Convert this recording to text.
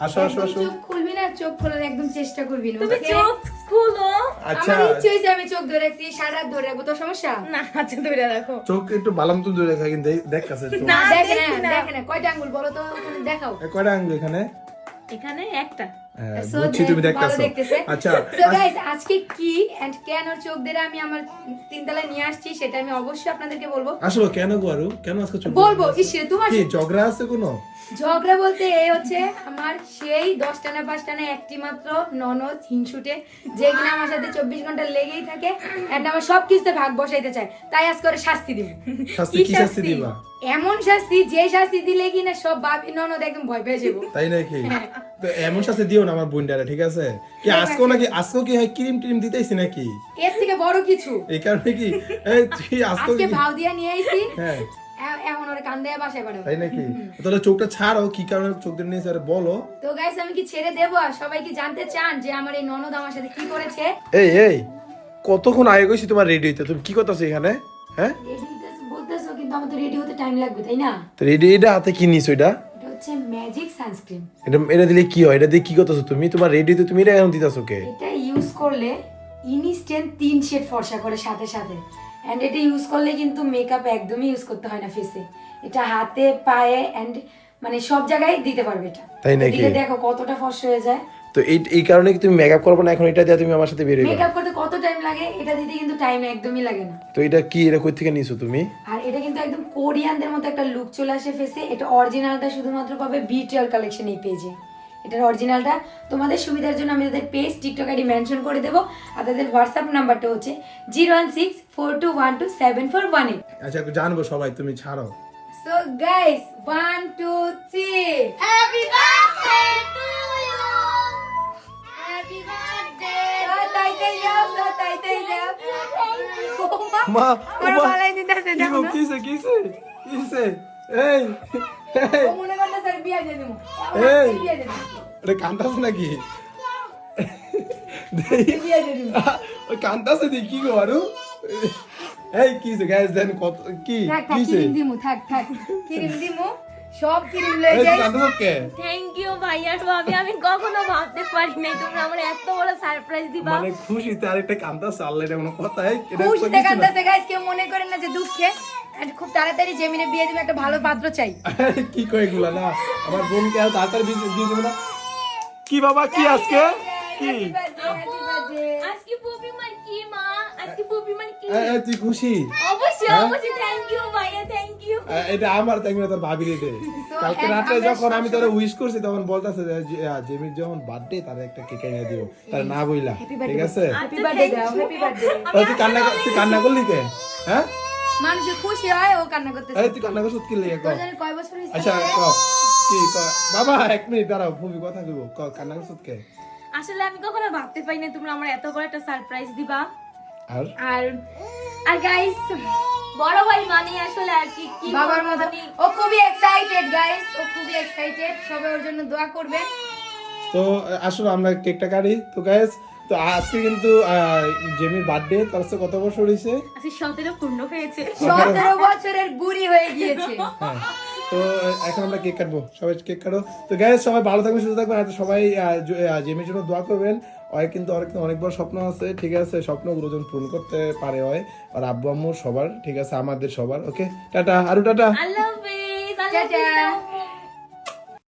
আসো আসো আসো। চোখ খুলবি না চোখ খোলার একদম চেষ্টা করবি না। তুমি চোখ খুলো। আচ্ছা। আমার ইচ্ছে আমি চোখ ধরে রাখছি সারা রাত ধরে রাখব তোর সমস্যা? না আচ্ছা ধরে রাখো। চোখ একটু বালাম তো ধরে রাখা কিন্তু দেখ কাছে না, দেখে না দেখ না। দেখে না কয়টা আঙ্গুল বলো তো দেখাও। কয়টা আঙ্গুল এখানে? এখানে একটা। বুঝছি তুমি দেখতেছো। আচ্ছা guys, আজকে কি and কেন চোখ ধরে আমি আমার তিনতলায় নিয়ে আসছি সেটা আমি অবশ্যই আপনাদেরকে বলব। আসলে কেন গো আরু? কেন আজকে চোখ বলব ইসে তোমার কি ঝগড়া আছে কোনো? ঝগড়া বলতে এই হচ্ছে আমার সেই দশটা না পাঁচটা না একটি মাত্র ননদ হিংসুটে যে কিনা আমার সাথে চব্বিশ ঘণ্টা লেগেই থাকে এন্ড আমার সব কিছুতে ভাগ বসাইতে চায়। তাই আজকে ওরে শাস্তি দিব। শাস্তি কি শাস্তি? দিবা? এমন শাস্তি যে শাস্তি দিলে কিনা সব বাপি ননদ একদম ভয় পেয়ে যাব। তাই নাকি? হ্যাঁ। এমন সাথে দিও না আমার বোনটারে ঠিক আছে? কি আজকেও নাকি আজকেও কি হয় ক্রিম টিম দিতেছি নাকি? এর থেকে বড় কিছু। এই কারণে কি? এই তুই আজকেও আজকে ভাও দিয়া নিয়ে আইছি। হ্যাঁ। এখন ওরে কান্দে বাসায় পাঠাবো। তাই নাকি? তাহলে চোখটা ছাড়ো কি কারণে চোখ দিয়ে নিয়েছে আরে বলো। তো গাইস আমি কি ছেড়ে দেবো? আর সবাই কি জানতে চান যে আমার এই ননদ আমার সাথে কি করেছে? এই এই কতক্ষণ আগে গেছি তোমার রেডি হইতে? তুমি কি করতেছো এখানে? হ্যাঁ? রেডি বলতেছো কিন্তু আমার তো রেডি হতে টাইম লাগবে তাই না? রেডি এটা হাতে কি নিছো এটা হচ্ছে ম্যাজিক সানস্ক্রিন এটা এটা দিলে কি হয়? এটা দিয়ে কি করতেছো তুমি? তোমার রেডি হইতে তুমি এটা এখন দিতেছো কে? এটা ইউজ করলে ইনস্ট্যান্ট তিন শেড ফর্সা করে সাথে সাথে। এন্ড এটা ইউজ করলে কিন্তু মেকআপ একদমই ইউজ করতে হয় না ফেসে এটা হাতে পায়ে এন্ড মানে সব জায়গায় দিতে পারবে এটা। তাই নাকি? দেখো কতটা ফর্সা হয়ে যায়। তো এই এই কারণে কি তুমি মেকআপ করব না? এখন এটা দিয়ে তুমি আমার সাথে বের হইবা মেকআপ করতে কত টাইম লাগে? এটা দিতে কিন্তু টাইম একদমই লাগে না। তো এটা কি? এটা কই থেকে নিছো তুমি? আর এটা কিন্তু একদম কোরিয়ানদের মতো একটা লুক চলে আসে ফেসে এটা অরিজিনালটা শুধুমাত্র পাবে বিটিআর কালেকশন এই পেজে এটার অরিজিনালটা তোমাদের সুবিধার জন্য আমি তাদের পেজ টিকটক আইডি মেনশন করে দেবো। আর তাদের হোয়াটসঅ্যাপ নাম্বারটা হচ্ছে zero one six four two one two seven four one eight আচ্ছা জানব সবাই তুমি ছাড়ো। So guys one two three happy মা আমার ভালোই দিতেছে কি দেখো কিছে কিছে কিছে এই এই। ও মনে করতে স্যার বিয়ে দিয়ে দেবো। এই। এটা কান্দাস নাকি? ওই কান্দাসে দি কি গো আরু? এই কিসে গাইস দেন কত কি দিমু থাক থাক। ক্রিম দিমু। সব লয়ে যাই থ্যাংক ইউ ভাইয়া ভাবি আমি কখনো ভাবতে পারি নাই। তোমরা আমার এত বড় সারপ্রাইজ দিবা। মানে খুশিতে আরেকটা এটা কোনো কথা গাইস কেউ মনে করেন না যে দুঃখে। আর খুব তাড়াতাড়ি জেমিনে বিয়ে দিবে একটা ভালো পাত্র চাই। কি কয় এগুলা না? আমার বোনকে আর তাড়াতাড়ি দেবো না। কি বাবা কি আজকে? কি? আজকে কি মা? আজকে কি? তুই খুশি? হ্যাঁ? থ্যাংক ইউ ভাইয়া থ্যাংক এটা আমার তাই তোর ভাবি রে দে কালকে রাতে যখন আমি তোর উইশ করছি তখন বলতাছে যে, জেমির যখন বার্থডে তার একটা কেক এনে দিও। তার না বইলা ঠিক আছে? দাও, birthday. তুই কান্না তুই কান্না করলি কে? হ্যাঁ? মানুষের খুশি হয় ও কান্না করতেছে। এই তুই কান্না করছিস কি লেগে ক কয় বছর হয়েছে? আচ্ছা ক কি ক বাবা এক মিনিট দাঁড়াও কথা কইব। ক কান্না করছিস কে আসলে আমি কখনো ভাবতে পারি না তোমরা আমার এত বড় একটা সারপ্রাইজ দিবা। আর? আর আর গাইস বড় ভাই মানে আসলে আর কি কি বাবার মতো। ও খুবই এক্সাইটেড গাইস ও খুবই এক্সাইটেড সবাই ওর জন্য দোয়া করবে। তো আসলে আমরা কেকটা কাটি। তো গাইস তো আজকে কিন্তু আহ, জেমির বার্থডে তার সাথে কত বছর হয়েছে? আজকে সতেরো পূর্ণ হয়েছে। সতেরো বছরের বুড়ি হয়ে গিয়েছে। হ্যাঁ। তো এখন আমরা কেক কাটবো। সবাই কেক কাটো। তো গ্যাস সবাই ভালো থাকবেন সুস্থ থাকবেন। আর সবাই জেমের জন্য দোয়া করবেন। অয় কিন্তু অনেক অনেক বড় স্বপ্ন আছে ঠিক আছে? স্বপ্ন গুরুজন পূরণ করতে পারে হয়। আর আব্বু আম্মুর সবার ঠিক আছে? আমাদের সবার ওকে টাটা আরু টাটা। আল্লাহ। হাফেজ